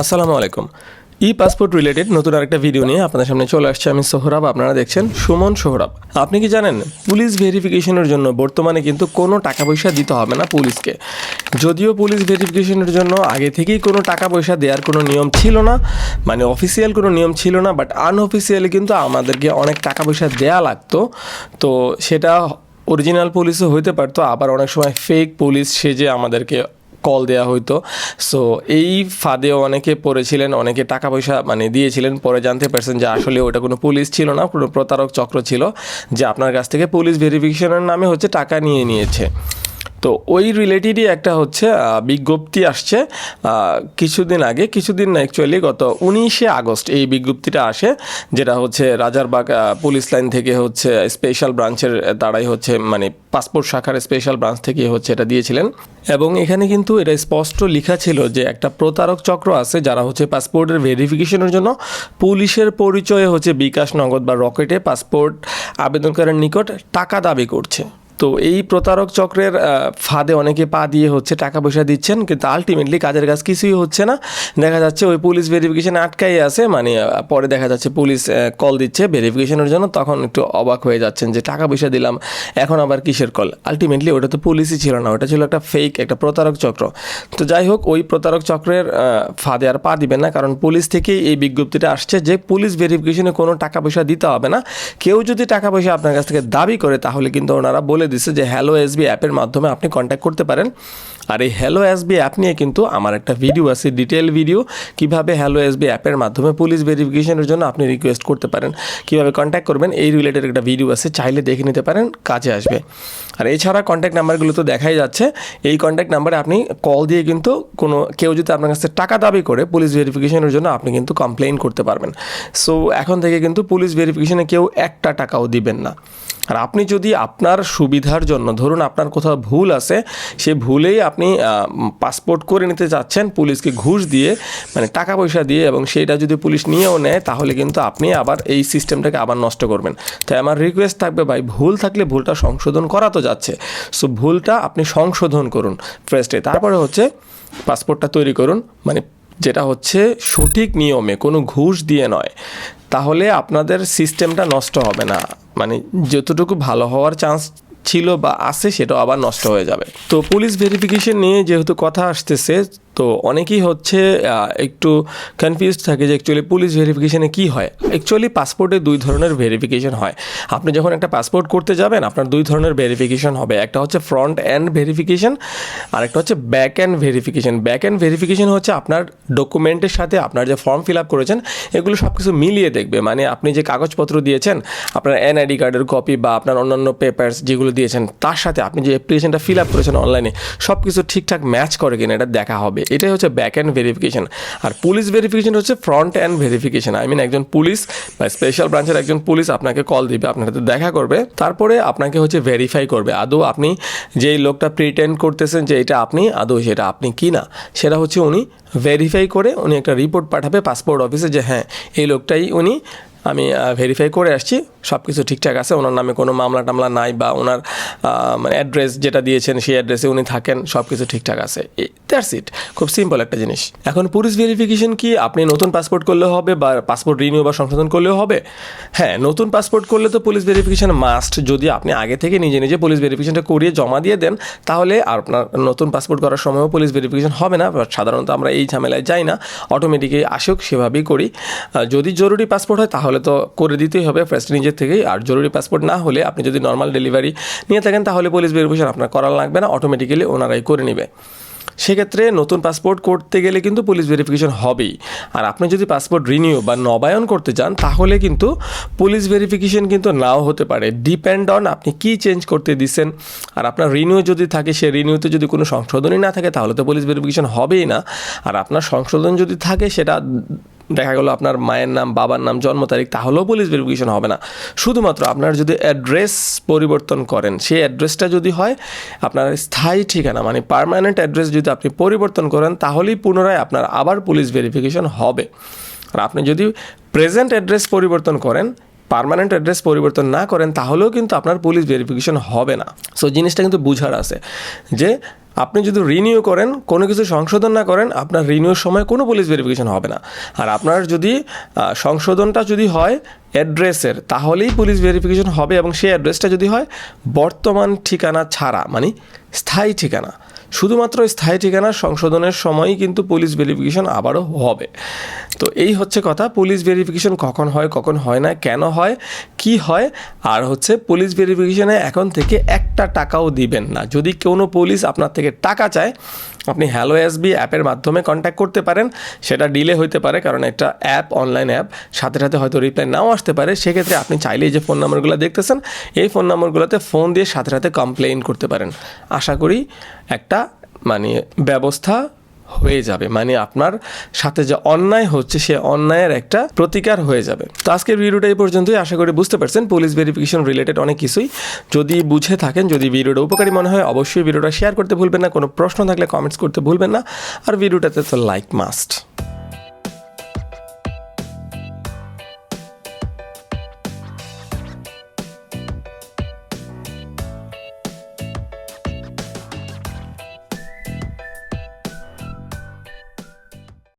আসসালামু আলাইকুম। ই passport related নতুন আরেকটা ভিডিও নিয়ে আপনাদের সামনে চলে আসছে আমি সোহরাব, আপনারা দেখছেন সুমন সোহরাব। আপনি কি জানেন পুলিশ ভেরিফিকেশনের জন্য বর্তমানে কিন্তু কোনো টাকা পয়সা দিতে হবে না পুলিশকে যদিও পুলিশ ভেরিফিকেশনের জন্য আগে থেকেই কোনো টাকা পয়সা দেওয়ার কোনো নিয়ম ছিল না মানে অফিসিয়াল কোনো নিয়ম ছিল না বাট আনঅফিসিয়ালি কিন্তু আমাদেরকে অনেক টাকা পয়সা দেয়া লাগতো। তো সেটা অরিজিনাল পুলিশও হইতে পারতো, আবার অনেক সময় ফেক পুলিশ সেজে আমাদেরকে কল দেওয়া হইতো। সো এই ফাঁদেও অনেকে পড়েছিলেন, অনেকে টাকা পয়সা মানে দিয়েছিলেন, পরে জানতে পারছেন যে আসলে ওটা কোনো পুলিশ ছিল না, কোনো প্রতারক চক্র ছিল, যে আপনার কাছ থেকে পুলিশ ভেরিফিকেশনের নামে হচ্ছে টাকা নিয়ে নিয়েছে। তো ওই রিলেটেডই একটা হচ্ছে বিজ্ঞপ্তি আসছে কিছুদিন আগে, কিছুদিন না অ্যাকচুয়ালি গত উনিশে আগস্ট এই বিজ্ঞপ্তিটা আসে, যেটা হচ্ছে রাজারবাগ পুলিশ লাইন থেকে হচ্ছে স্পেশাল ব্রাঞ্চের দ্বারাই হচ্ছে মানে পাসপোর্ট শাখার স্পেশাল ব্রাঞ্চ থেকে হচ্ছে এটা দিয়েছিলেন। এবং এখানে কিন্তু এটা স্পষ্ট লেখা ছিল যে একটা প্রতারক চক্র আছে যারা হচ্ছে পাসপোর্টের ভেরিফিকেশনের জন্য পুলিশের পরিচয়ে হচ্ছে বিকাশ নগদ বা রকেটে পাসপোর্ট আবেদনকারীর নিকট টাকা দাবি করছে। তো এই প্রতারক চক্রের ফাঁদে অনেকে পা দিয়ে হচ্ছে টাকা পয়সা দিচ্ছেন, কিন্তু আলটিমেটলি কাজের কাজ কিছুই হচ্ছে না। দেখা যাচ্ছে ওই পুলিশ ভেরিফিকেশন আটকাই আছে মানে পরে দেখা যাচ্ছে পুলিশ কল দিচ্ছে ভেরিফিকেশনের জন্য, তখন একটু অবাক হয়ে যাচ্ছেন যে টাকা পয়সা দিলাম, এখন আবার কিসের কল আলটিমেটলি ওটা তো পুলিশই ছিল না, ওটা ছিল একটা ফেক একটা প্রতারক চক্র। তো যাই হোক, ওই প্রতারক চক্রের ফাঁদে আর পা দিবেন না, কারণ পুলিশ থেকেই এই বিজ্ঞপ্তিটা আসছে যে পুলিশ ভেরিফিকেশনে কোনো টাকা পয়সা দিতে হবে না। কেউ যদি টাকা পয়সা আপনার কাছ থেকে দাবি করে, তাহলে কিন্তু ওনারা বলে দিচ্ছে যে হ্যালো এসবি অ্যাপের মাধ্যমে আপনি কন্ট্যাক্ট করতে পারেন। আর এই হ্যালো এসবি অ্যাপ নিয়ে কিন্তু আমার একটা ভিডিও আছে ডিটেল ভিডিও কীভাবে হ্যালো এসবি অ্যাপের মাধ্যমে পুলিশ ভেরিফিকেশনের জন্য আপনি রিকোয়েস্ট করতে পারেন। কীভাবে কন্ট্যাক্ট করবেন, এই রিলেটেড একটা ভিডিও আছে, চাইলে দেখে নিতে পারেন, কাজে আসবে। আর এছাড়া কন্ট্যাক্ট নাম্বারগুলো তো দেখাই যাচ্ছে। এই কন্ট্যাক্ট নাম্বারে আপনি কল দিয়ে কিন্তু কোনো, কেউ যদি আপনার কাছে টাকা দাবি করে পুলিশ ভেরিফিকেশনের জন্য আপনি কিন্তু কমপ্লেন করতে পারবেন। সো এখন থেকে কিন্তু পুলিশ ভেরিফিকেশনে কেউ একটা টাকাও দিবেন না। আর আপনি যদি আপনার সুবিধার জন্য, ধরুন আপনার কোথাও ভুল আছে, সে ভুলেই আপনি পাসপোর্ট করে নিতে চাচ্ছেন পুলিশকে ঘুষ দিয়ে মানে টাকা পয়সা দিয়ে এবং সেটা যদি পুলিশ নিয়েও নেয়, তাহলে কিন্তু আপনি আবার এই সিস্টেমটাকে আবার নষ্ট করবেন। তাই আমার রিকোয়েস্ট থাকবে ভাই, ভুল থাকলে ভুলটা সংশোধন করা তো যাচ্ছে। সো ভুলটা আপনি সংশোধন করুন ফার্স্টে তারপরে হচ্ছে পাসপোর্টটা তৈরি করুন। মানে যেটা হচ্ছে সঠিক নিয়মে, কোনো ঘুষ দিয়ে নয়। তাহলে আপনাদের সিস্টেমটা নষ্ট হবে না। মানে যতটুকু ভালো হওয়ার চান্স ছিল বা আছে, সেটা আবার নষ্ট হয়ে যাবে। তো পুলিশ ভেরিফিকেশন নিয়ে যেহেতু কথা আসতেছে তো অনেকেই হচ্ছে একটু কনফিউজ থাকে যে অ্যাকচুয়ালি পুলিশ ভেরিফিকেশানে কী হয়। অ্যাকচুয়ালি পাসপোর্টে দুই ধরনের ভেরিফিকেশন হয়। আপনি যখন একটা পাসপোর্ট করতে যাবেন, আপনার দুই ধরনের ভেরিফিকেশন হবে। একটা হচ্ছে ফ্রন্ট অ্যান্ড ভেরিফিকেশন আর একটা হচ্ছে back end verification back end verification হচ্ছে আপনার ডকুমেন্টের সাথে আপনার যে ফর্ম ফিল আপ করেছেন, এগুলো সব কিছু মিলিয়ে দেখবে। মানে আপনি যে কাগজপত্র দিয়েছেন, আপনার এন এনআইডি কার্ডের কপি বা আপনার অন্যান্য পেপার্স যেগুলো দিয়েছেন, তার সাথে আপনি যে অ্যাপ্লিকেশনটা ফিল আপ করেছেন অনলাইনে সব কিছু ঠিকঠাক ম্যাচ করে কিনা, এটা দেখা হবে। এটাই হচ্ছে ব্যাক অ্যান্ড ভেরিফিকেশন আর পুলিশ ভেরিফিকেশন হচ্ছে front end verification I mean একজন পুলিশ বা স্পেশাল ব্রাঞ্চের একজন পুলিশ আপনাকে কল দিবে, আপনার সাথে দেখা করবে, তারপরে আপনাকে হচ্ছে ভেরিফাই করবে, আদৌ আপনি যেই লোকটা প্রিটেন্ড করতেছেন যে এটা আপনি, আদৌ সেটা আপনি কি না সেটা হচ্ছে উনি ভেরিফাই করে উনি একটা রিপোর্ট পাঠাবে পাসপোর্ট অফিসে যে হ্যাঁ এই লোকটাই উনি আমি ভেরিফাই করে আসছি সব কিছু ঠিকঠাক আছে, ওনার নামে কোনো মামলা টামলা নাই বা ওনার মানে অ্যাড্রেস যেটা দিয়েছেন, সেই অ্যাড্রেসে উনি থাকেন সব কিছু ঠিকঠাক আছে। দ্যাটস ইট খুব সিম্পল একটা জিনিস। এখন পুলিশ ভেরিফিকেশন কি আপনি নতুন পাসপোর্ট করলে হবে বা পাসপোর্ট রিনিউ বা সংশোধন করলেও হবে? হ্যাঁ নতুন পাসপোর্ট করলে তো পুলিশ ভেরিফিকেশন মাস্ট যদি আপনি আগে থেকে নিজে নিজে পুলিশ ভেরিফিকেশনটা করিয়ে জমা দিয়ে দেন, তাহলে আর আপনার নতুন পাসপোর্ট করার সময়ও পুলিশ ভেরিফিকেশন হবে না। সাধারণত আমরা এই ঝামেলায় যাই না। অটোমেটিকই আসুক, সেভাবেই করি। যদি জরুরি পাসপোর্ট হয়, তাহলে তো করে দিতেই হবে ফার্স্ট নিজের থেকেই। আর জরুরি পাসপোর্ট না হলে আপনি যদি নর্মাল ডেলিভারি নিয়ে থাকেন, তাহলে পুলিশ ভেরিফিকেশন আপনার করা লাগবে না অটোমেটিক্যালি ওনারাই করে নেবে। সেক্ষেত্রে নতুন পাসপোর্ট করতে গেলে কিন্তু পুলিশ ভেরিফিকেশন হবেই। আর আপনি যদি পাসপোর্ট রিনিউ বা নবায়ন করতে চান, তাহলে কিন্তু পুলিশ ভেরিফিকেশন কিন্তু নাও হতে পারে। ডিপেন্ড অন আপনি কি চেঞ্জ করতে দিচ্ছেন। আর আপনার রিনিউ যদি থাকে, সে রিনিউতে যদি কোনো সংশোধনই না থাকে, তাহলে তো পুলিশ ভেরিফিকেশন হবেই না। আর আপনার সংশোধন যদি থাকে, সেটা দেখা গেলো আপনার মায়ের নাম, বাবার নাম, জন্ম তারিখ, তাহলেও পুলিশ ভেরিফিকেশন হবে না। শুধুমাত্র আপনার যদি অ্যাড্রেস পরিবর্তন করেন, সেই অ্যাড্রেসটা যদি হয়, আপনার স্থায়ী ঠিকানা মানে পারমানেন্ট অ্যাড্রেস যদি আপনি পরিবর্তন করেন, তাহলেই পুনরায় আপনার আবার পুলিশ ভেরিফিকেশন হবে। আর আপনি যদি প্রেজেন্ট অ্যাড্রেস পরিবর্তন করেন পার্মানেন্ট অ্যাড্রেস পরিবর্তন না করেন, তাহলেও কিন্তু আপনার পুলিশ ভেরিফিকেশন হবে না। সো জিনিসটা কিন্তু বুঝার আছে যে, আপনি যদি রিনিউ করেন, কোনো কিছু সংশোধন না করেন, আপনার রিনিউর সময় কোনো পুলিশ ভেরিফিকেশন হবে না। আর আপনার যদি সংশোধনটা যদি হয় অ্যাড্রেসের তাহলেই পুলিশ ভেরিফিকেশন হবে এবং সেই অ্যাড্রেসটা যদি হয়, বর্তমান ঠিকানা ছাড়া মানে স্থায়ী ঠিকানা শুধুমাত্র স্থায়ী ঠিকানা সংশোধনের সময়ই কিন্তু পুলিশ ভেরিফিকেশন আবারও হবে। তো এই হচ্ছে কথা, পুলিশ ভেরিফিকেশন কখন হয় কখন হয় না, কেন হয়, কি হয়, আর হচ্ছে পুলিশ ভেরিফিকেশনে এখন থেকে একটা টাকাও দিবেন না। যদি কোনো পুলিশ আপনার থেকে টাকা চায় আপনি হ্যালো এসবি অ্যাপের মাধ্যমে কন্ট্যাক্ট করতে পারেন। সেটা ডিলে হইতে পারে, কারণ একটা অ্যাপ অনলাইন অ্যাপ, সাথে সাথে হয়তো রিপ্লাই নাও আসতে পারে। সেক্ষেত্রে আপনি চাইলেই যে ফোন নাম্বারগুলো দেখতেছেন, এই ফোন নাম্বারগুলোতে ফোন দিয়ে সাথে সাথে কমপ্লেন করতে পারেন। আশা করি একটা মানে ব্যবস্থা হয়ে যাবে। মানে আপনার সাথে যে অন্যায় হচ্ছে, সে অন্যায়ের একটা প্রতিকার হয়ে যাবে। তো আজকের ভিডিওটা এই পর্যন্তই। আশা করি বুঝতে পারছেন, পুলিশ ভেরিফিকেশন রিলেটেড অনেক কিছুই। যদি বুঝে থাকেন, যদি ভিডিওটা উপকারী মনে হয়, অবশ্যই ভিডিওটা শেয়ার করতে ভুলবেন না। কোনো প্রশ্ন থাকলে কমেন্টস করতে ভুলবেন না। আর ভিডিওটাতে তো লাইক মাস্ট